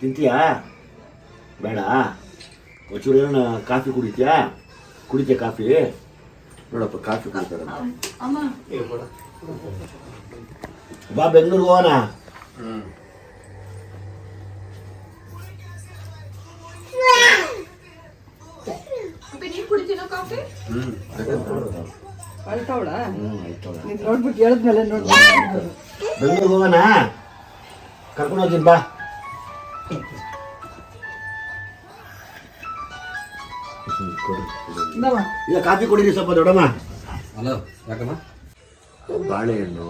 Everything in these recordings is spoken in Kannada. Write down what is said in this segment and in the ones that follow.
ತಿಂತೀಯಾ? ಬೇಡ. ಒಂಚೂರು ಏನೋ ಕಾಫಿ ಕುಡಿತೀಯಾ? ಕುಡಿತೀಯ ಕಾಫಿ? ನೋಡಪ್ಪ ಕಾಫಿ ಕುಡಿತಾರೆ ಬಾ ಬೆಂಗಳೂರಿಗೆ ಹೋಗೋಣ. ಬೆಂಗಳೂರಿಗೆ ಹೋಗೋಣ? ಕರ್ಕೊಂಡು ಹೋಗ್ತೀನಿ ಬಾ. ಇಲ್ಲ ಕಾಫಿ ಕುಡೀರಿ ಸ್ವಲ್ಪ ದೊಡ್ಡಮ್ಮ. ಹಲೋ ಯಾಕಮ್ಮ? ಬಾಳೆಹಣ್ಣು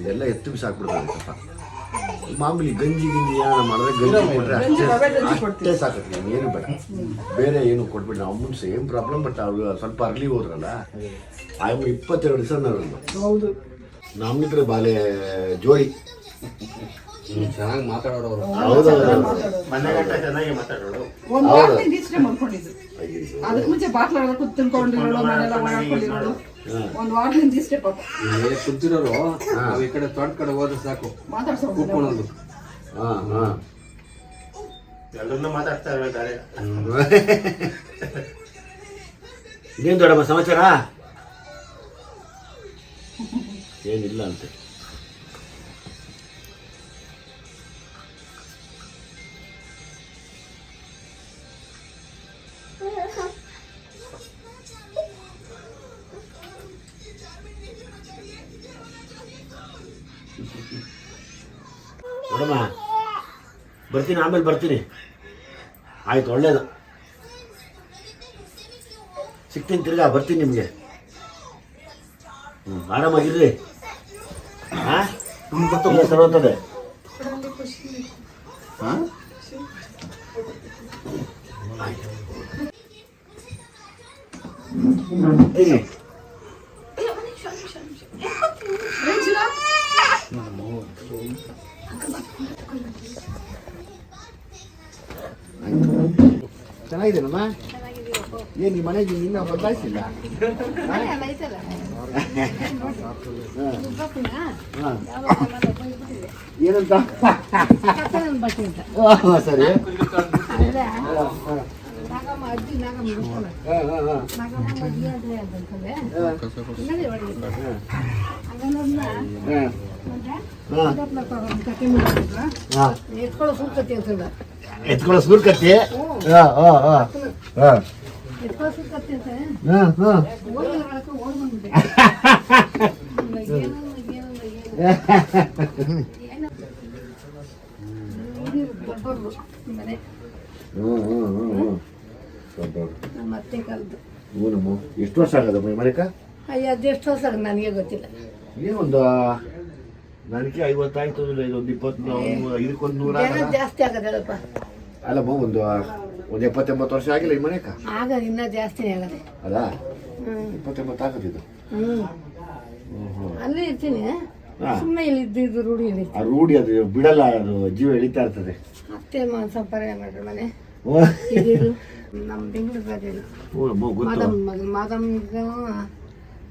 ಇದೆಲ್ಲ ಎತ್ತು ಬಿಸಾಕ್ಬಿಡ್ತಾರೆ ಸ್ವಲ್ಪ. ಮಾಮೂಲಿ ಗಂಜಿ ಗಿಂಜಿ ಏನಾರ ಮಾಡಿದ್ರೆ ಗಂಜಿ ಕೊಟ್ರೆ ಅಷ್ಟೇ ಅಷ್ಟೇ ಸಾಕತ್ತೆ ಏನು ಬೇಡ. ಬೇರೆ ಏನು ಕೊಟ್ಬಿಟ್ಟು ನಾವು ಅಮ್ಮನ ಸೇಮ್ ಪ್ರಾಬ್ಲಮ್ ಬಟ್ ಅವ್ರು ಸ್ವಲ್ಪ ಅರ್ಲಿ ಹೋದ್ರಲ್ಲ. ಆಯಮ್ಮ ಇಪ್ಪತ್ತೆರಡು ದಿವಸ ನಾವು ಹೌದು. ನಮ್ಮಿದ್ರೆ ಬಾಲೆ ಜೋಡಿ ಚೆನ್ನಾಗಿ ಮಾತಾಡೋರು ಮನೆಗಂಟ ಚೆನ್ನಾಗಿ ಒಂದ್. ವಾರದಿಂದ ಮಾಡ್ಕೊಂಡಿದ್ದು. ಅದಕ್ಕೆ ಮುಂಚೆ ತಿನ್ಕೊಂಡಿರೋಳು ಮನೆಲ್ಲ ಒಂದ್ ವಾರದಿಂದ ಇಷ್ಟೇ ಪಾಪ. ಏ ಕುಂತಿರೋರು? ನಾವು ಈ ಕಡೆ ತೋಟ ಕಡೆ ಹೋದ್ರೆ ಸಾಕು. ಮಾತಾಡ್ಸೋ ಕೂತ್ಕೊಳ್ಳೋದು. ಹಾ ಹಾ. ಎಲ್ಲರನ್ನೂ ಮಾತಾಡ್ತಾ ಇರ್ಬೇಕಾರೆ ನೀನ್ ದೊಡ್ಡಮ್ಮ ಸಮಾಚಾರ? ಏನಿಲ್ಲ ಅಂತೆ. ನೋಡಮ್ಮ ಬರ್ತೀನಿ ಆಮೇಲೆ ಬರ್ತೀನಿ. ಆಯ್ತು ಒಳ್ಳೇದು. ಸಿಗ್ತೀನಿ ತಿರ್ಗಾ ಬರ್ತೀನಿ ನಿಮಗೆ. ಹ್ಞೂ ಆರಾಮಾಗಿರ್ರಿ. ಹಾಂ ಗೊತ್ತು? ಸರೋತದೆ ಹಾಂ? ಬರ್ತೀನಿ ಚೆನ್ನಾಗಿದ್ದೀನಮ್ಮ? ಏನು ನಿಮ್ಮ ಮನೆಗೆ ಇನ್ನೂ ಬದಲಾಯಿಸಿಲ್ಲ ಏನಂತ? ಸರಿ. ಎತ್ಕೊಳ್ಳೋ ಸುಲ್ಕತಿ ಅಂತ ಎತ್ಕೊಳ್ಳೋ ಸೂರ್ ಕತ್ತಿ ಹಾ ಹಾ ಹಾ ಹಾ ಎತ್ಕೊಳ್ಳೋ ಸುಲ್ಕತಿ ಅಂತ ಹಾ ಹಾ ಓಡ್ ಹೇಳಕ್ಕೆ ಓಡ್ ಬಂದ್ಬಿಟ್ಟೆ ಏನೋ ಏನೋ ಏನೋ ದೊಡ್ಡವ್ರು ಮನೆ ನಮ್ಮ ಅತ್ತೆ ಕಾಲದ್ದು ಹ್ಞೂನಮ್ಮ ಎಷ್ಟು ವರ್ಷ ಆಗದಮ್ಮ ಈ ಮನೆಕ ಎಷ್ಟು ವರ್ಷ ಆಗ ನನಗೆ ಗೊತ್ತಿಲ್ಲ. ಏನೊಂದು ನನಗೆ ಐವತ್ತಾಯ್ತು ಇದೊಂದು ಇಪ್ಪತ್ತು ಇದಕ್ಕೊಂದು ನೂರ ಜನ ಜಾಸ್ತಿ ಆಗದೆ ಹೇಳಪ್ಪ ಅಲ್ಲಮ್ಮ ಒಂದು ಒಂದು ಎಪ್ಪತ್ತೆಂಬತ್ತು ವರ್ಷ ಆಗಿಲ್ಲ ಈ ಮನೆಕ ಆಗ ಇನ್ನ ಜಾಸ್ತಿನೇ ಆಗದೆ. ಅಲ್ಲ? ಇಪ್ಪತ್ತೆಂಬತ್ತು ಆಗದಿದ್ದು ಹ್ಮ್. ಅಲ್ಲೇ ಇರ್ತೀನಿ. ಸುಮ್ಮನೆ ಇಲ್ಲಿ ಇದ್ದಿದ್ದು ರೂಢಿ ರೂಢಿ ಅದು ಬಿಡಲ್ಲ ಅದು ಜೀವ ಎಳಿತಾ ಇರ್ತದೆ. ಸ್ವಲ್ಪ ಸಂಪಾದನೆ ಮಾಡ್ರಿ ಮನೆ. ನಮ್ಮ ಬೆಂಗಳೂರು ರಾಜರು ಹ್ಞೂನಮ್ಮ ಗೊತ್ತು. ಮಾದಮ್ ಮಗ ಮಾದಮ್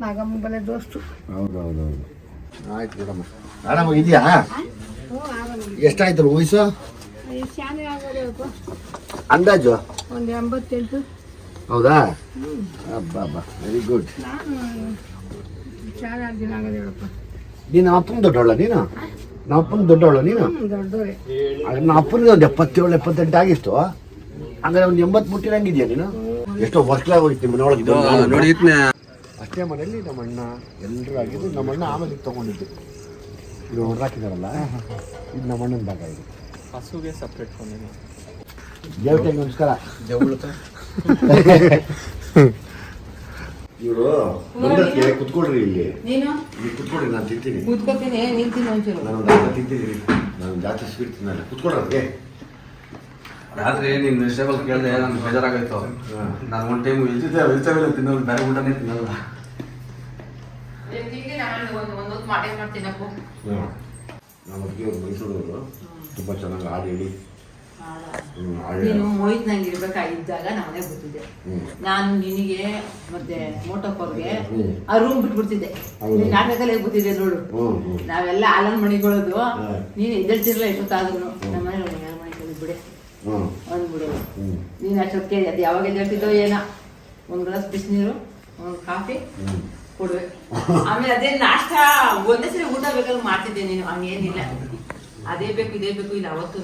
ನಾಗಮ್ಮ ಬಲೆ ದೋಸ್ತು. ಹೌದು ಹೌದು ಹೌದು ಆಯ್ತು ಬಿಡಮ್ಮ. ಆರಾಮ ಇದೆಯಾ? ಎಷ್ಟಾಯ್ತು ವಯಸ್ಸು? ಅಂದಾಜು? ಒಂದು ಎಂಬತ್ತೆಂಟು. ಹೌದಾ? ಅಬ್ಬಾ ಅಬ್ಬಾ ವೆರಿ ಗುಡ್ ನಾನು ಶಾಲೆ ಆರು ದಿನ ಆಗೋದು ಹೇಳಪ್ಪ ನೀನು ಅಪ್ಪನ ದೊಡ್ಡವಳ ನೀನು? ನಮ್ಮ ಅಪ್ಪನ ದೊಡ್ಡವಳು ನೀನು? ನಮ್ಮ ಅಪ್ಪನಿಗೆ ಒಂದು ಎಪ್ಪತ್ತೇಳು ಎಪ್ಪತ್ತೆಂಟು ಆಗಿತ್ತು. ಹಂಗಾರೆ ಒಂದು ಎಂಬತ್ತು ಮುಟ್ಟಿರಂಗಿದ್ಯಾ ನೀನು? ಎಷ್ಟೋ ನಿಮ್ಮ ಮನೆಯೊಳಗೆ ನೋಡಿ ಅಷ್ಟೇ ಮನೆಯಲ್ಲಿ ನಮ್ಮ ಅಣ್ಣ ಎಲ್ಲರೂ ಆಗಿದ್ದು ನಮ್ಮ ಅಣ್ಣ ಆಮೇಲೆ ಇದು ತೊಗೊಂಡಿದ್ದು. ಇದು ಹೊರಹಾಕಿದಾರಲ್ಲ ಇದು ನಮ್ಮ ಅಣ್ಣನ ಭಾಗ ಇದು. ಹಸುಗೆ ಸಪ್ರೇಟ್ ಫೋನ್ ದೇವತೆಗೆ ನಮಸ್ಕಾರ. ಇವರು ಕುತ್ಕೊಳ್ರಿ ಇಲ್ಲಿ. ನೀನು? ಇಲ್ಲಿ ಕುತ್ಕೊಳ್ರಿ ನಾನು ತಿಂತೀನಿ. ನೀನು ಒಂಚೂರು. ತಿಂತೀನಿ ನಾನು ಜಾಸ್ತಿ ಸ್ವೀಟ್ ತಿನ್ನಲ್ಲ. ಕುತ್ಕೊಳ್ರಿ ರಾತ್ರಿ ನಿಮ್ ವೆಜಿಟೇಬಲ್ ಕೇಳಿದೆ ನನ್ಗೆ ಬೇಜಾರಾಗೈತು ನಾನು ಒನ್ ಟೈಮ್ ವೆಜಿಟೇಬಲ್ ವೆಜಿಟೇಬಲ್ ತಿನ್ನೋದು ಬೇರೆ ಊಟನೇ ತಿನ್ನಲ್ಲ ಒಂದು ನಮ್ಮ ಅದಕ್ಕೆ ಮೈಸೂರವರು. ತುಂಬ ಚೆನ್ನಾಗಿ ಹಾಡು ಹೇಳಿ. ನೀನು ಹೇಳಿ. ಮೋಹಿತ್ ನಂಗೆ ಇರ್ಬೇಕಾಗಿದ್ದಾಗ ನಾನೇ ಗೊತ್ತಿದ್ದೆ. ನಾನು ನಿನಗೆ ಮತ್ತೆ ಮೋಟಪ್ಪವ್ರಿಗೆ. ಆ ರೂಮ್ ಬಿಟ್ಬಿಡ್ತಿದ್ದೆ. ನಾಟಕದಲ್ಲಿ ಗೊತ್ತಿದೆ ನೋಡು. ನಾವೆಲ್ಲ ಆಲನ್ ಮಣಿಗಳದು. ನೀನು ಎದ್ದೇಳ್ತಿರ್ಲಿಲ್ಲ ಎಷ್ಟೊತ್ತಾದ್ರು. ನಮ್ಮ ಮನೆ ಯಾರ ಮನೆ ಬಿಡೆ ಹ್ಞೂ ಅಂದ್ಬಿಡು ಹ್ಞೂ ನೀನು ಅಷ್ಟೊತ್ತಿಗೆ ಅದು ಯಾವಾಗ ಎದ್ದೇಳ್ತಿದ್ದೋ ಏನೋ. ಒಂದು ಗ್ಲಾಸ್ ಬಿಸಿನೀರು ಒಂದು ಕಾಫಿ ಕೊಡುವೆ. ಆಮೇಲೆ ಅದೇ ನಾಷ್ಟ ಒಂದೇ ಸರಿ ಊಟ ಬೇಕಾದ್ರೆ ಮಾಡ್ತಿದ್ದೆ ನೀನು. ಹಂಗೇನಿಲ್ಲ ಅದೇ ಬೇಕು ಇದೇ ಬೇಕು ಇಲ್ಲ ಅವತ್ತು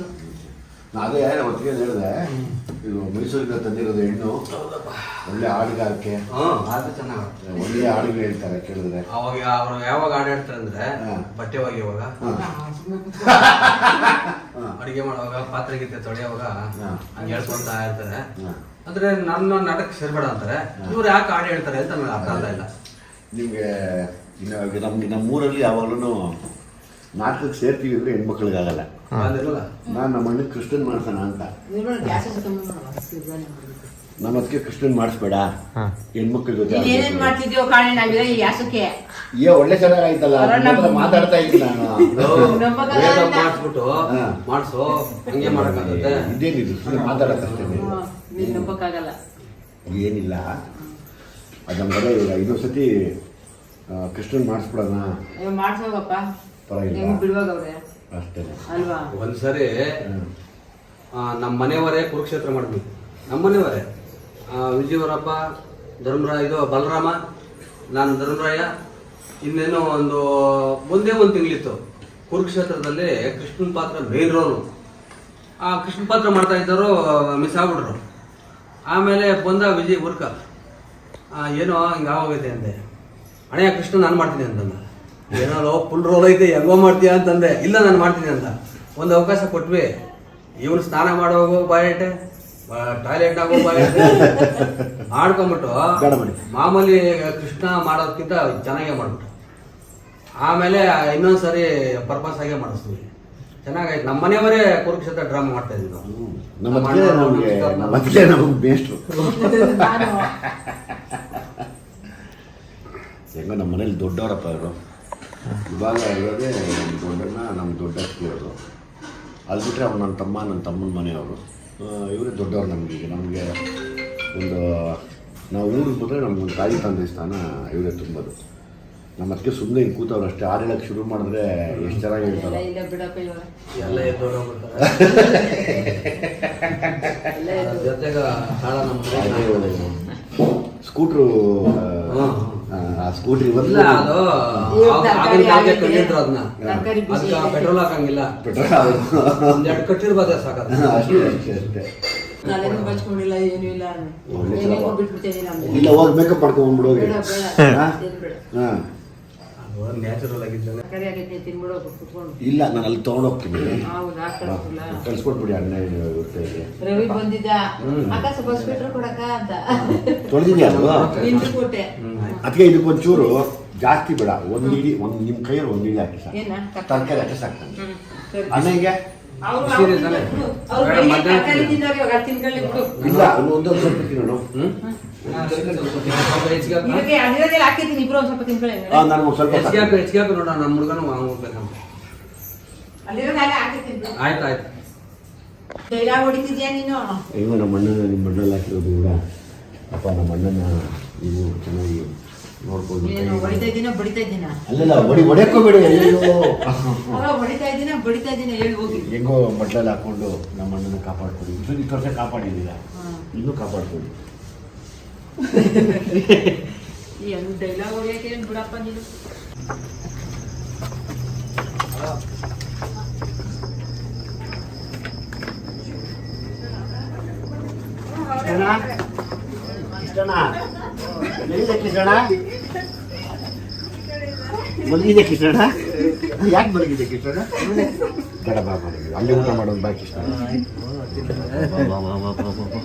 ಅದೇ ಒತ್ತಿಗೆ ಹೇಳಿದೆ. ಇದು ಮೈಸೂರಿಂದ ತಂದಿರೋದು ಹೆಣ್ಣು. ಒಳ್ಳೆ ಹಾಡುಗಾರಿಕೆ ಅದು ಒಳ್ಳೆ ಹಾಡುಗಳು ಹೇಳ್ತಾರೆ ಕೇಳಿದ್ರೆ. ಅವಾಗ ಅವರು ಯಾವಾಗ ಆಡಾಡ್ತಾರೆ ಅಂದ್ರೆ ಹಾ. ಬಟ್ಟೆ ಒಗೆಯುವಾಗ? ಅಡಿಗೆ ಮಾಡುವಾಗ ಪಾತ್ರೆ ಗೀತೆ ತೊಳೆಯುವಾಗ ಹಾ. ಹಂಗೆ ಹೇಳ್ಕೊಂತ ಇರ್ತಾರೆ. ಅಂದ್ರೆ ನನ್ನ ನಾಟಕ ಸೇರ್ಬೇಡ ಅಂತಾರೆ. ಇವ್ರು ಯಾಕೆ ಹಾಡು ಹೇಳ್ತಾರೆ ಅಂತ ನನಗೆ ಅರ್ಥ ಆಗ್ತಾ ಇಲ್ಲ. ನಿಮಗೆ ಇನ್ನು ನಮ್ಗೆ ನಮ್ಮೂರಲ್ಲಿ ಯಾವಾಗಲೂ ನಾಟಕಕ್ಕೆ ಸೇರ್ತೀವಿ ಅಂದ್ರೆ ಹೆಣ್ಮಕ್ಳಿಗಾಗಲ್ಲ. ನಾನು ನಮ್ಮ ಅಣ್ಣ ಕೃಷ್ಣನ್ ಮಾಡ್ಸೋಣ ಅಂತ. ನಮ್ಮ ಅದಕ್ಕೆ ಕೃಷ್ಣನ್ ಮಾಡಿಸ್ಬೇಡ. ಹೆಣ್ಮಕ್ಳ ಜೊತೆ ನೀನ್ ಏನೇನ್ ಮಾಡ್ತಿದ್ಯೋ ಕಾಣೆ ನಾವಿರ ಈ ಗ್ಯಾಸಕ್ಕೆ ಏ ಒಳ್ಳೆ ಚೆನ್ನಾಗ್ ಆಯ್ತಲ್ಲ ನಿಮ್ ಹತ್ರ ಮಾತಾಡ್ತಾ ಇದ್ದೀನಿ ನಾನು. ಮಾಡಿಸ್ಬಿಟ್ಟು ಹಾ. ಮಾಡಿಸು ಹಂಗೆ ಮಾಡಕ್ಕಾಗುತ್ತೆ. ಇದೇನಿದು ಸುಮ್ಮನೆ ಮಾತಾಡೋಕ್ಕಷ್ಟೇ ಹ್ಮ್, ನೀನ್ ನಂಬಕ್ಕಾಗಲ್ಲ. ಏನಿಲ್ಲ. ಅದನ್ನ ನಮ್ಗೆಲ್ಲ ಇವಾಗ ಇನ್ನೊಂದು ಸತಿ ಕೃಷ್ಣನ್ ಮಾಡಿಸ್ಬಿಡೋಣ. ಅಯ್ಯೋ ಮಾಡ್ಸೋಗಪ್ಪ. ಪರವಾಗಿಲ್ಲ. ಬಿಡುವಾಗ ಬಿಡುವಾಗವ್ರೆ ಅಷ್ಟೇ. ಅಲ್ವಾ? ಒಂದ್ಸರಿ ನಮ್ಮ ಮನೆಯವರೇ ಕುರುಕ್ಷೇತ್ರ ಮಾಡಿದ್ವಿ ನಮ್ಮ ಮನೆಯವರೇ. ವಿಜಯವರಪ್ಪ ಧರ್ಮರಾಯ ಇದು ಬಲರಾಮ ನಾನು ಧರ್ಮರಾಯ ಇನ್ನೇನೋ ಒಂದು ಒಂದೇ ಒಂದು ತಿಂಗಳಿತ್ತು. ಕುರುಕ್ಷೇತ್ರದಲ್ಲಿ ಕೃಷ್ಣನ್ ಪಾತ್ರ ಮೇನ್ ರೋಲು ಆ ಕೃಷ್ಣ ಪಾತ್ರ ಮಾಡ್ತಾ ಇದ್ದವರು ಮಿಸ್ ಆಗ್ಬಿಟ್ರು. ಆಮೇಲೆ ಬಂದ ವಿಜಯ್ ಬುರ್ಕ ಏನೋ ಹಿಂಗೆ ಯಾವಾಗೈತೆ ಅಂದೆ. ಹಣೆಯ ಕೃಷ್ಣ ನಾನು ಮಾಡ್ತೀನಿ ಅಂತಂದ ಏನೋ ಫುಲ್ ರೋಲ್ ಐತೆ ಹೆಂಗೋ ಮಾಡ್ತೀಯಾ ಅಂತಂದೆ. ಇಲ್ಲ ನಾನು ಮಾಡ್ತೀನಿ ಅಂತ. ಒಂದು ಅವಕಾಶ ಕೊಟ್ವಿ. ಇವನು ಸ್ನಾನ ಮಾಡೋಗೋ ಬಾಯಟೆ ಟಾಯ್ಲೆಟ್ ಆಗೋ ಬಾಯಟೆ ಮಾಡ್ಕೊಂಬಿಟ್ಟು. ಮಾಮೂಲಿ ಕೃಷ್ಣ ಮಾಡೋದಕ್ಕಿಂತ ಚೆನ್ನಾಗೇ ಮಾಡ್ಬಿಟ್ಟು ಆಮೇಲೆ ಇನ್ನೊಂದ್ಸರಿ ಪರ್ಪಸ್ ಆಗೇ ಮಾಡಿಸ್ತೀವಿ ಚೆನ್ನಾಗಾಯ್ತು. ನಮ್ಮ ಮನೆಯವರೇ ಕುರುಕ್ಷೇತ್ರ ಡ್ರಾಮಾ ಮಾಡ್ತಾ ಇದ್ವಿ ನಾವು ನಮ್ಮ ಹೆಂಗೋ ಮನೇಲಿ ದೊಡ್ಡವರಪ್ಪ ಇವರು. ಇವಾಗ ಇರೋದೇ ನಮ್ಮ ದೊಡ್ಡಣ್ಣ ನಮ್ಮ ದೊಡ್ಡ ಇರೋದು ಅಲ್ಲಿ ಬಿಟ್ಟರೆ ಅವ್ರು ನನ್ನ ತಮ್ಮ ನನ್ನ ತಮ್ಮನ ಮನೆಯವರು ಇವರೇ ದೊಡ್ಡವ್ರು ನಮಗೆ ಈಗ. ನಮಗೆ ಒಂದು ನಾವು ಊರಿಗೆ ಬಂದರೆ ನಮ್ಮ ತಾಯಿ ತಂದೆ ಸ್ಥಾನ ಇವರೇ ತುಂಬೋದು. ನಮ್ಮ ಅದಕ್ಕೆ ಸುಮ್ಮನೆ ಹಿಂಗೆ ಕೂತವ್ರು ಅಷ್ಟೇ. ಹಾಡು ಹೇಳಕ್ಕೆ ಶುರು ಮಾಡಿದ್ರೆ ಎಷ್ಟು ಚೆನ್ನಾಗಿ ಹೇಳ್ತಾರೆ. ಜೊತೆಗೆ ಸ್ಕೂಟ್ರು. ಆ ಸ್ಕೂಟ್ರ್ ಇಲ್ಲ ಅದು ಆಗಿನ ಕಾಲಕ್ಕೆ. ಅದನ್ನ ತರ್ಕಾರಿ ಬಿಸಿ ಅದಕ್ಕೆ. ಪೆಟ್ರೋಲ್ ಹಾಕಂಗಿಲ್ಲ. ಪೆಟ್ರೋಲ್ ಒಂದೆರಡು ಕಟ್ಟಿರ್ಬೋದ ಸಾಕದ. ಅಷ್ಟೇ ಅಷ್ಟೇ ಅಷ್ಟೇ. ನಾನೇನು ಬಚ್ಕೊಂಡಿಲ್ಲ ಏನೂ ಇಲ್ಲ ಒಳ್ಳೆ ಏನೇನೋ. ಬಿಟ್ಬಿಡ್ತೇನೆ ನಮ್ಗೆ ಇಲ್ಲ ಹೋಗಿ ಮೇಕಪ್ ಮಾಡ್ಕೊಂಡ್ಬಿಡು ಹೋಗಿ. ಬೇಡ ಬೇಡ. ಹಾ? ನ್ಯಾಚುರಲ್ ಆಗಿದ್ದಾನೆ. ಇಲ್ಲ ನಾನು ಅಲ್ಲಿ ತೊಗೊಂಡೋಗ್ತೀನಿ. ಹೋಗ್ತೀನಿ ಕಳ್ಸ್ಕೊಟ್ಬಿಡಿ ಅಣ್ಣ ರವಿ ಬಂದಿದ್ದ? ತೊಳೆದಿದ್ಯಾ ಅದಕ್ಕೆ ಇದಕ್ಕೆ ಒಂಚೂರು ಜಾಸ್ತಿ ಬೇಡ. ಒಂದು ಇಡಿ ಒಂದು ನಿಮ್ಮ ಕೈಯಲ್ಲಿ ಒಂದು ಇಡಿ ಹಾಕಿ ಸಾಕು. ಏನ? ತರಕಾರಿ ಹಾಕಿ ಸಾಕು. ಅಣ್ಣ ಹಿಂಗೆ? ಇಲ್ಲ ಒಂದು ಒಂದು ಸ್ವಲ್ಪ ತಿನ್ನೋಣ ಸ್ವಲ್ಪ ಇಬ್ರು ಒಂದ್ ತಿನ್ಕೊಳ್ಳಿ ನಾನು ಸ್ವಲ್ಪ ಹೆಚ್ಚಿಗೆ ಹಾಕು ಹೆಚ್ಚಿಗೆ ಹಾಕು ನೋಡೋಣ ನಮ್ಮ ಹುಡುಗನು ಹೋಗ್ಬೇಕಂತ. ಅಲ್ಲಿರೋದೆಲ್ಲ ಹಾಕಿದ್ದೀನಿ ಬಿಡು. ಆಯ್ತು ಆಯ್ತು. ಡೈಲಾಗ್ ಹೊಡಿತಿದ್ಯಾ ನೀನು? ಹೆಂಗೋ ನಮ್ಮ ಅಣ್ಣನ ನಿಮ್ಮ ಮಣ್ಣಲ್ಲಿ ಹಾಕಿರೋದು ಕೂಡ. ಅಪ್ಪ ನಮ್ಮ ಅಣ್ಣನ ನೀವು ಚೆನ್ನಾಗಿ ನೋಡ್ಕೊಂಡು ಏನು ಹೊಡಿತಾ ಇದ್ದೀನ ಬಡಿತಾ ಇದ್ದೀನ? ಅಲ್ಲಲ್ಲ ಹೊಡಿ ಹೊಡೆಯೋಕೋಬೇಡಿ ಅಯ್ಯೋ ಅಲ್ಲ ಹೊಡಿತಾ ಇದ್ದೀನ ಬಡಿತಾ ಇದ್ದೀನ ಹೇಳಿ ಹೋಗಿ. ಹೆಂಗೋ ಬಟ್ಲಲ್ಲಿ ಹಾಕೊಂಡು ನಮ್ಮ ಅಣ್ಣನ ಕಾಪಾಡ್ಕೊಡಿ. ಇಷ್ಟು ಇಷ್ಟು ವರ್ಷ ಕಾಪಾಡಿದ್ದೀರ. ಇನ್ನೂ ಕಾಪಾಡ್ಕೊಡಿ. ಡೈಲಾಗ್ ಹೊಡಿಯಕ್ಕೆ ಏನ್ ಬಿಡಪ್ಪ ನೀನು? ಕೃಷ್ಣಣ್ಣ ಎಲ್ಲಿದೆ ಕೃಷ್ಣ ಮಲಗಿದೆ ಕೃಷ್ಣ ಯಾಕೆ ಮಲಗಿದೆ ಕೃಷ್ಣ ಬೇಡ ಬಾ ಮಲಗಿದೆ ಅಲ್ಲಿ ಊಟ ಮಾಡೋದು ಬಾ ಕೃಷ್ಣ ಬಾ, ಬಾ, ಬಾ, ಬಾ, ಬಾ, ಬಾ.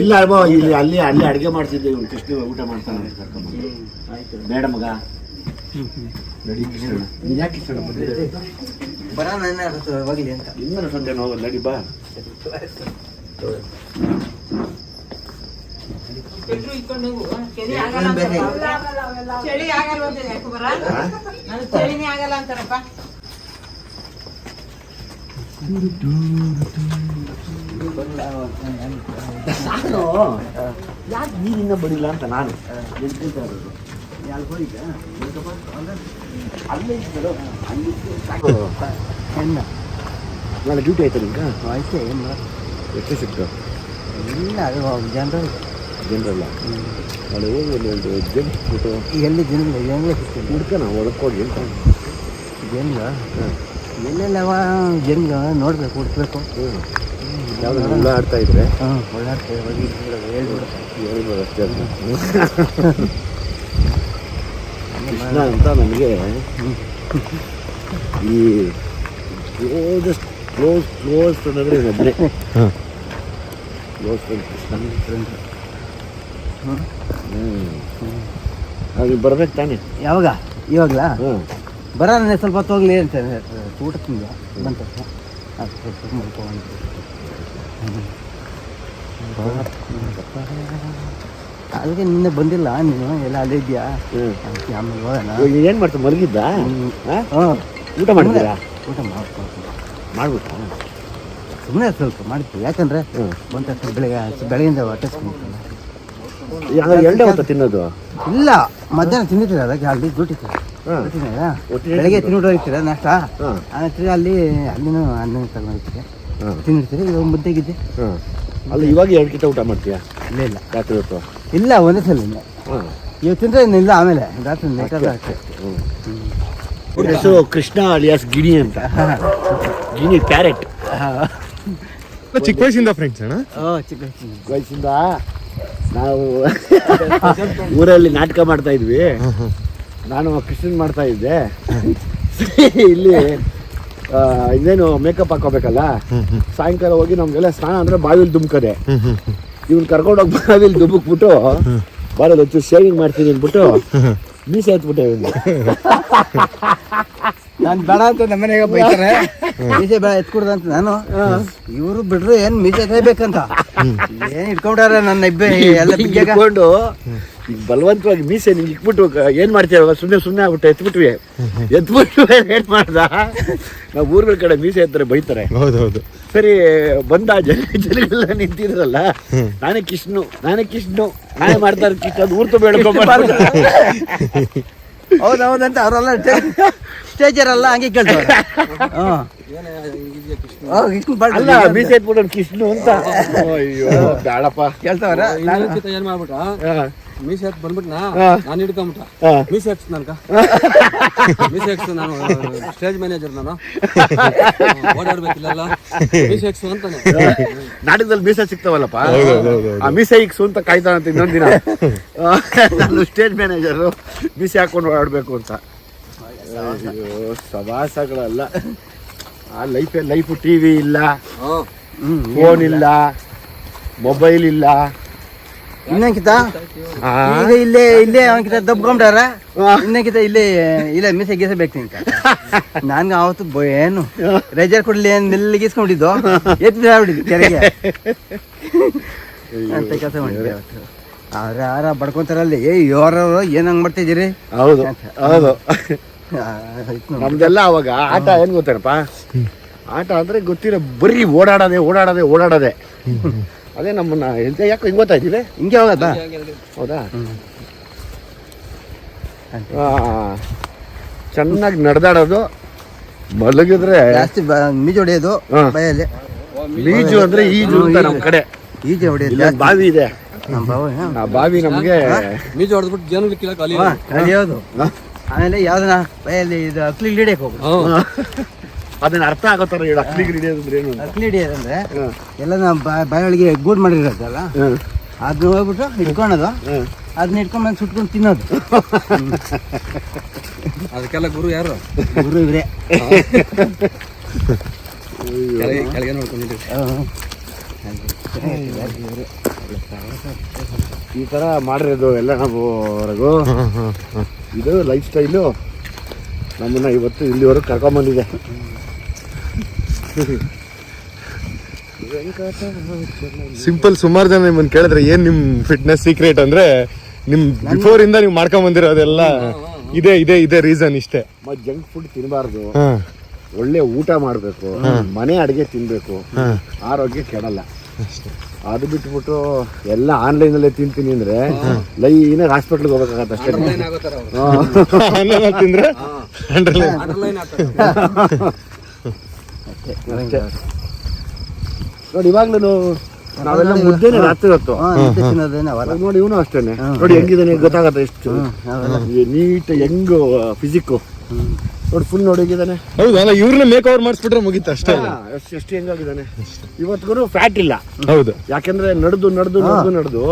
ಇಲ್ಲ ಅಲ್ವಾ ಇಲ್ಲಿ ಅಲ್ಲಿ ಅಲ್ಲಿ ಅಡುಗೆ ಮಾಡ್ತಿದ್ದೆ ಇವ್ನು. ಕೃಷ್ಣ ಊಟ ಮಾಡ್ತಾನೆ ಕರ್ಕೊಂಬಂದು ಬೇಡ ಮಗ. ನಡಿ ಕೃಷ್ಣ ನೀನ್ ಯಾಕೆ ಕೃಷ್ಣ ಬರೋಣ ಹೋಗಿದೆ ಅಂತ. ಇನ್ನೂ ಸಂಜೆ ಹೋಗಲ್ಲಡಿ ನಡಿ ಬಾ. ಪೆಟ್ರು ಇಟ್ಕೊಂಡು ಹೋಗು. ಚಳಿ ಆಗಲ್ಲ ಅಂತಾರಪ್ಪ. ಚಳಿ ಆಗಲ್ಲ ಅಂತ ಯಾಕೆ ಬರ? ನಾನು ಚಳಿನೇ ಆಗಲ್ಲ ಅಂತಾರಪ್ಪ. ನಾನು? ಯಾಕೆ ನೀರಿಂದ ಬಡಿಲ್ಲ ಅಂತ ನಾನು? ಅಲ್ಲೇ ನಾಳೆ ಡ್ಯೂಟಿ ಆಯ್ತಾ ನಿಮ್ಗೆ? ಆಯ್ತು ಏನು ಎಷ್ಟು ಸಿಕ್ತು? ಇಲ್ಲ ಅದು ಜನರು ಜನರಲ್ಲ. ಅಲ್ಲಿ ಹೋಗಿ ಒಂದು ಒಂದು ಬಿಟ್ಟು ಎಲ್ಲಿ ಜನ ಹೆಂಗೆ ಸಿಗ್ತೀನಿ ಹುಡ್ಕನ ಒಳಕೋಗಿ ಅಂತ ಜನ್ಗ? ಎಲ್ಲೆಲ್ಲ ಜನ್ಗ ನೋಡ್ಬೇಕು ಹುಡ್ಕಬೇಕು? ಯಾವ್ದು ಹುಳ ಆಡ್ತಾ ಇದ್ರೆ? ಹಾಂ ಓಡಾಡ್ತೇವೆ ಹೋಗಿ ಹೇಳ್ಬಿಡು ಹೇಳ್ಬೋದು ಅಷ್ಟೇ ಅಂತ ಕೃಷ್ಣ ಅಂತ ನನಗೆ ಈ ಕ್ಲೋಸೆಸ್ಟ್ ಕ್ಲೋಸ್ ಕ್ಲೋಸ್ ಅನ್ನೋದ್ರೆ ಒಬ್ಬನೇ ಕ್ಲೋಸ್ ಫ್ರೆಂಡ್ ಕೃಷ್ಣ. ಹ್ಞೂ ಬರ್ಬೇಕು ತಾನೆ. ಯಾವಾಗ? ಇವಾಗಲಾ? ಹ್ಞೂ ಬರೋಣ ಸ್ವಲ್ಪ ಹೊತ್ತು ಹೋಗ್ಲಿ ಅಂತ ಊಟ ತಿಂದ ಬಂತ ಅದಕ್ಕೆ ನಿನ್ನೆ ಬಂದಿಲ್ಲ ನೀನು? ಎಲ್ಲ ಅಲ್ಲೇ ಇದೆಯಾ ಆಮೇಲೆ ಹೋಗೋಣ. ಏನು ಮಾಡ್ತಾ ಮಲಗಿದ್ದ? ಊಟ ಮಾಡಿದ್ದೀರಾ? ಊಟ ಮಾಡ್ಕೊಂಡು ಮಾಡ್ಬಿಟ್ಟು ಸುಮ್ಮನೆ ಸ್ವಲ್ಪ ಮಾಡ್ತೀವಿ ಯಾಕಂದ್ರೆ ಬಂದ ಬೆಳಗ್ಗೆ ಬೆಳಗ್ಗೆಯಿಂದ ಹೊಟ್ಟೆ ಎರಡೇ ಹೊತ್ತ ತಿನ್ನೋದು? ಇಲ್ಲ ಮಧ್ಯಾಹ್ನ ತಿಂದಿರ್ತೀರ ಅದಕ್ಕೆ ಅಲ್ಲಿ ಡ್ಯೂಟಿ ಬೆಳಗ್ಗೆ ತಿನ್ಬಿಟ್ಟು ಹೋಗ್ತೀರ ನಾಷ್ಟ? ಆಮೇಲೆ ಅಲ್ಲಿ ಅಲ್ಲಿನೂ ಅನ್ನ ತಗೊಂಡಿರ್ತೀರಿ ಹಾಂ. ತಿನ್ನಿರ್ತೀರಿ ಇವಾಗ ಮುದ್ದೆಗಿದ್ದೆ. ಹಾಂ. ಅಲ್ಲ ಇವಾಗ ಎರಡು ಕಿತ ಊಟ ಮಾಡ್ತೀಯಾ? ಇಲ್ಲ ಇಲ್ಲ. ರಾತ್ರಿ ಹೊತ್ತು? ಇಲ್ಲ ಒಂದೇ ಸಲ ಇಲ್ಲ. ಇವಾಗ ತಿಂದ್ರೆ ಇನ್ನಿಲ್ಲ ಆಮೇಲೆ. ರಾತ್ರಿ ಹೆಸರು ಕೃಷ್ಣ ಅಲಿಯಾಸ್ ಗಿಣಿ ಅಂತ. ಗಿಣಿ ಪ್ಯಾರೆಟ್. ಚಿಕ್ಕ ವಯಸ್ಸಿಂದ ಫ್ರೆಂಡ್ಸ್ ಅಣ್ಣ? ಚಿಕ್ಕ ವಯಸ್ಸಿಂದ? ನಾವು ಊರಲ್ಲಿ ನಾಟಕ ಮಾಡ್ತಾ ಇದ್ವಿ. ನಾನು ಕೃಷ್ಣನ್ ಮಾಡ್ತಾ ಇದ್ದೆ. ಇಲ್ಲಿ ಇನ್ನೇನು ಮೇಕಪ್ ಹಾಕೋಬೇಕಲ್ಲ? ಸಾಯಂಕಾಲ ಹೋಗಿ ನಮ್ಗೆಲ್ಲ ಸ್ನಾನ ಅಂದ್ರೆ ಬಾವಿಲಿ ದುಮ್ಕದೆ. ಇವ್ನು ಕರ್ಕೊಂಡೋಗಿ ಬಾವಿಲಿ ದುಬ್ಬಕ್ಬಿಟ್ಟು ಬರೋದು ಹಚ್ಚು ಶೇವಿಂಗ್ ಮಾಡ್ತೀನಿ ಅಂದ್ಬಿಟ್ಟು ಮೀಸೆ ಹತ್ಬಿಟ್ಟೆ ಇವ್ನು ನಾನ್ ಬೇಡ ಅಂತ ನಮ್ಮ ಮನೆಗೆ ಬೈತಾರೆ. ಮೀಸೆ ಬೇಡ ಎತ್ಕೊಡ್ದ ಅಂತ ನಾನು. ಇವರು ಬಿಡ್ರು ಏನ್ ಮೀಸೆ ತೆಗಿಬೇಕಂತ ಏನ್ ಇಟ್ಕೊಂಡಾರ ನನ್ನ ಇಬ್ಬೆ ಎಲ್ಲ ಇಟ್ಕೊಂಡು ಈಗ ಬಲವಂತವಾಗಿ ಮೀಸೆ ನಿಂಗೆ ಇಟ್ಬಿಟ್ಟು ಏನ್ ಮಾಡ್ತೀಯ? ಸುಮ್ಮನೆ ಸುಮ್ಮನೆ ಆಗ್ಬಿಟ್ಟು ಎತ್ಬಿಟ್ವಿ. ಎತ್ಬಿಟ್ಟು ಏನ್ ಮಾಡ್ದ? ನಾವು ಊರ್ಗಳ ಕಡೆ ಮೀಸೆ ಎತ್ತರೆ ಬೈತಾರೆ. ಹೌದೌದು. ಸರಿ ಬಂದ ಜನ ಜನಗಳೆಲ್ಲ ನಿಂತಿದ್ರಲ್ಲ? ನಾನೇ ಕಿಷ್ಣು ನಾನೇ ಕಿಷ್ಣು ನಾನೇ ಮಾಡ್ತಾರೆ ಕಿಷ್ಣ ಅದು ಊರ್ತು ಬೇಡ್ಕೊಂಬಾರ್ದು ಹೌದು ಹೌದಂತ ಅವರೆಲ್ಲ ಸ್ಟೇಜರಲ್ಲ ಹಂಗೆ ಕೇಳ್ತಾರೆ. ಬಾಳ್ ಅಲ್ಲ ಮೀಸೆ ಎತ್ಬಿಟ್ಟು ಕಿಷ್ಣು ಅಂತ. ಅಯ್ಯೋ ಬೇಡಪ್ಪ ಕೇಳ್ತಾವ್ರ ಏನ್ ಮಾಡ್ಬಿಟ್ಟ ಹಾ, ಮೀಸೆ ಹತ್ ಬಂದ್ಬಿಟ್ನಾ? ನಾನು ಹಿಡ್ಕೊಂಬಿಟ್ಟ. ಮೀಸೆ ಹಚ್ಚ ನನ್ಕ ಮೀಸೆ ಹಚ್ಚು ನಾನು ಸ್ಟೇಜ್ ಮ್ಯಾನೇಜರ್ ನಾನು. ಓಡಾಡ್ಬೇಕಿಲ್ಲ ಮೀಸೆ ಹಚ್ಚು ಅಂತಾನೆ. ನಾಟಕದಲ್ಲಿ ಮೀಸೆ ಸಿಗ್ತಾವಲ್ಲಪ್ಪ ಆ ಮೀಸೆ ಇಕ್ಸು ಅಂತ ಕಾಯ್ತಾನಂತ ಇನ್ನೊಂದ್ ದಿನ. ನಾನು ಸ್ಟೇಜ್ ಮ್ಯಾನೇಜರು ಮೀಸೆ ಹಾಕೊಂಡು ಓಡಾಡ್ಬೇಕು ಅಂತ. ಅಯ್ಯೋ ಸವಾಸಗಳಲ್ಲ. ಆ ಲೈಫೇ ಲೈಫು ಟಿ ವಿ ಇಲ್ಲ. ಫೋನ್ ಇಲ್ಲ. ಮೊಬೈಲ್ ಇಲ್ಲ. ಇನ್ನಂಕಿತ? ಆ, ಈಗ ಇಲ್ಲೇ ಇಲ್ಲೇ ಅವನ್ಕಿತ ದಬ್ಕೊಂಡ್ಯಾರ ಇನ್ನಂಕಿತ ಇಲ್ಲೇ ಇಲ್ಲೇ ಮಿಸ್ ಎಗ್ಗಿಸಬೇಕು ಬೇಕು ಅಂತ ನನ್ಗೆ ಅವತ್ತು ಏನು? ರೆಜರ್ ಕೊಡ್ಲಿ ಏನ್ ಮೆಲ್ಲಿಗೆ ಇಸ್ಕೊಂಡಿದ್ದು ಎತ್ತು ಬಿಡಿದ್ದು ಕೆರೆಗೆ. ಅಂತ ಕೆಲಸ ಮಾಡಿದ್ದೆ ಅವತ್ತು ಅವ್ರ ಯಾರ ಬಡ್ಕೊಂತಾರಲ್ಲಿ ಏ ಯಾರವ್ರು ಏನ್ ಹಂಗ್ ಮಾಡ್ತಿದ್ದೀರಿ ಹೌದು ಹೌದು. ನಮ್ದೆಲ್ಲ ಅವಾಗ ಆಟ ಏನ್ ಗೊತ್ತೇನಪ್ಪ? ಆಟ ಅಂದ್ರೆ ಗೊತ್ತಿರೋ ಬರೀ ಓಡಾಡದೆ ಓಡಾಡದೆ ಓಡಾಡೋದೆ. ಅದೇ ನಮ್ಮನ್ನ ಎಂತ ಯಾಕೆ ಹಿಂಗ್ ಓದ್ತಾ ಇದ್ದೀವಿ ಹಿಂಗೆ ಹೋಗತ್ತ? ಹೌದಾ? ಆ, ಚೆನ್ನಾಗಿ ನಡೆದಾಡೋದು ಮಲಗಿದ್ರೆ ಜಾಸ್ತಿ ಮೀಜು ಹೊಡೆಯೋದು ಹಾ. ಮೀಜು ಅಂದ್ರೆ ಈಜು ಅಂತ ನಮ್ ಕಡೆ. ಈಜು ಹೊಡೆಯೋದು ಬಾವಿ ಇದೆ. ನಮ್ಮ ಬಾವ ಆ ಬಾವಿ ನಮ್ಗೆ ಮೀಜು ಹೊಡೆದ್ಬಿಟ್ಟು ಜನ ಕಲಿಯೋದು. ಆಮೇಲೆ ಯಾವ್ದನ ಬಯಲಿ ಇದು ಅಕ್ಲಿ ಹಿಡಿಯಕ್ಕೆ ಹೋಗುದು ಅದನ್ನ ಅರ್ಥ ಆಗೋ ತರ ಹೇಳು ಅಕ್ಲಿಗೆ ಹಿಡಿಯೋದು ಅಂದ್ರೆ ಏನು. ಅಕ್ಲಿ ಹಿಡಿಯೋದಂದ್ರೆ ಅಂದ್ರೆ ಎಲ್ಲ ನಾವು ಬಾಯೊಳಗೆ ಗೂಡ್ ಮಾಡಿರೋದಲ್ಲ. ಅದನ್ನ ಹೋಗ್ಬಿಟ್ಟು ಇಟ್ಕೊಳೋದು ಅದನ್ನ ಇಟ್ಕೊಂಡ್ ಬಂದು ಸುಟ್ಕೊಂಡು ತಿನ್ನೋದು. ಅದಕ್ಕೆಲ್ಲ ಗುರು ಯಾರು? ಗುರು ಇವ್ರೆ. ಕೆಳಗೆ ಕೆಳಗೆ ನೋಡ್ಕೊಂಡಿದ್ದೀವಿ ಈ ತರ ಮಾಡಿರೋದು ಎಲ್ಲ ನಾವು ಹೊರಗು ಇದು ಲೈಫ್ ಸ್ಟೈಲು ನಮ್ಮನ್ನ ಇವತ್ತು ಇಲ್ಲಿವರೆಗೂ ಕರ್ಕೊಂಬಂದಿದೆ ಸಿಂಪಲ್ ಸುಮಾರು ಜನ ನಿಮ್ಮನ್ನ ಕೇಳಿದ್ರೆ ಏನ್ ನಿಮ್ ಫಿಟ್ನೆಸ್ ಸೀಕ್ರೆಟ್ ಅಂದ್ರೆ ನಿಮ್ ಬಿಫೋರ್ ಇಂದ ನೀವು ಮಾಡ್ಕೊಂಡ್ ಬಂದಿರೋದೆಲ್ಲ ಇದೆ ಇದೆ ಇದೇ ರೀಸನ್ ಇಷ್ಟೇ. ಜಂಕ್ ಫುಡ್ ತಿನ್ನಬಾರ್ದು ಒಳ್ಳೆ ಊಟ ಮಾಡಬೇಕು. ಮನೆ ಅಡಿಗೆ ತಿನ್ಬೇಕು. ಆರೋಗ್ಯ ಕೆಡಲ್ಲ. ಅದು ಬಿಟ್ಬಿಟ್ಟು ಎಲ್ಲ ಆನ್ಲೈನ್ ಅಲ್ಲೇ ತಿಂತೀನಿ ಅಂದ್ರೆ ಲೈನ್ ಹಾಸ್ಪಿಟ್ಲ್ಗೆ ಹೋಗ್ಬೇಕಾಗತ್ತೆ ಅಷ್ಟೇ. ತಿಂದ್ರೆ ಅಷ್ಟೇ. ನೋಡಿ ಇವಾಗ್ಲೂ ನಾವೆಲ್ಲ ಮುದ್ದೆನೆ ರಾತ್ರಿ ಹೊತ್ತು. ತಿನ್ನೋದೇನೆ ಅವಲ್ಲ. ನೋಡಿ ಇವನು ಅಷ್ಟೇನೆ. ನೋಡಿ ಹೆಂಗಿದಾನೆ ಗೊತ್ತಾಗತ್ತೆ ಎಷ್ಟು. ನೀಟ್ ಹೆಂಗ್ ಫಿಸಿಕ್ಕು ನೋಡಿ ಫುಲ್ ನೋಡಿ ಹೆಂಗಿದ್ದಾನೆ ಹೌದು ಅಲ್ಲ ಇವ್ರನ್ನ ಮೇಕ್ ಓವರ್ ಮಾಡಿಸ್ಬಿಟ್ರೆ ಮುಗೀತು ಅಷ್ಟೇ. ಅಲ್ಲ ಎಷ್ಟು ಎಷ್ಟು ಹೆಂಗಾಗಿದ್ದಾನೆ ಇವತ್ತಿಗೂ ಫ್ಯಾಟ್ ಇಲ್ಲ. ಹೌದು. ಯಾಕಂದ್ರೆ ನಡೆದು ನಡೆದು ನಡೆದು ನಡೆದು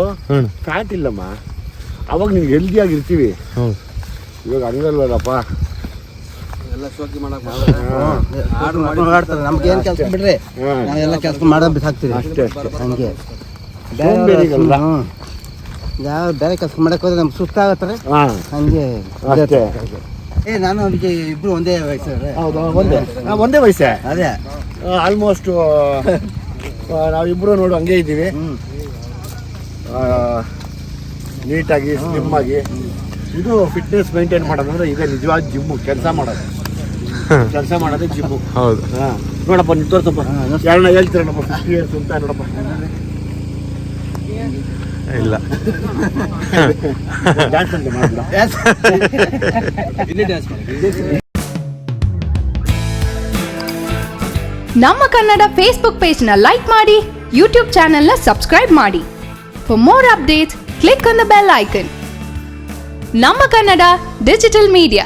ಫ್ಯಾಟ್ ಇಲ್ಲಮ್ಮ. ಅವಾಗ ನೀವು ಹೆಲ್ದಿ ಆಗಿರ್ತೀವಿ. ಹೌದು. ಇವಾಗ ಹಂಗಲ್ವಲ್ಲಪ್ಪ. ಎಲ್ಲ ಶೋಕಿ ಮಾಡಕ್ ಆರ್ಡರ್ ಮಾಡ್ಕೊಂಡು ಆಡ್ತಾರೆ ನಮ್ಗೆ ಏನ್ ಕೆಲಸ ಬಿಡ್ರಿ. ನಾವೆಲ್ಲ ಕೆಲಸ ಮಾಡೋ ಬಿಸಾಕ್ತೀವಿ ಅಷ್ಟೇ ಹಂಗೆ. ಯಾವ ಬೇರೆ ಕೆಲಸ ಮಾಡಕ್ ಹೋದ್ರೆ ನಮ್ಗೆ ಸುಸ್ತಾಗತ್ತಾರೆ? ಹಂಗೆ. ಅಷ್ಟೇ. ಏ ನಾನು ಅದಕ್ಕೆ ಇಬ್ರು ಒಂದೇ ವಯಸ್ಸು ಹೌದು? ಒಂದೇ? ಒಂದೇ ವಯಸ್ಸೇ? ಅದೇ. ಆಲ್ಮೋಸ್ಟ್ ನಾವಿಬ್ರು ನೋಡು ಹಂಗೆ ಇದ್ದೀವಿ. ನೀಟಾಗಿ ಸ್ಲಿಮ್ ಆಗಿ ಇದು ಫಿಟ್ನೆಸ್ ಮೇಂಟೈನ್ ಮಾಡೋದಂದ್ರೆ ಈಗ ನಿಜವಾದ ಜಿಮ್ಮು ಕೆಲಸ ಮಾಡೋದು. ಕೆಲಸ ಮಾಡೋದೇ ಜಿಮ್ಮು ಹೌದು. ನೋಡಪ್ಪ ನೀವು ತೋರ್ಸಪ್ಪ ಯಾರನ್ನ ಹೇಳ್ತೀರಣ್ಣಪ್ಪ ಫಿಫ್ಟಿ ಇಯರ್ಸ್ ಅಂತ ನೋಡಪ್ಪ. ಇಲ್ಲ. ಡ್ಯಾನ್ಸ್ ಅಂತ ಮಾಡ್ಬಿಡ. ಇಲ್ಲಿ ಡ್ಯಾನ್ಸ್ ಮಾಡಿ ನಮ್ಮ ಕನ್ನಡ ಫೇಸ್ಬುಕ್ ಪೇಜ್ನ ಲೈಕ್ ಮಾಡಿ ಯೂಟ್ಯೂಬ್ ಚಾನೆಲ್ನ ಸಬ್ಸ್ಕ್ರೈಬ್ ಮಾಡಿ. For more updates click on the bell icon ನಮ್ಮ ಕನ್ನಡ ಡಿಜಿಟಲ್ ಮೀಡಿಯಾ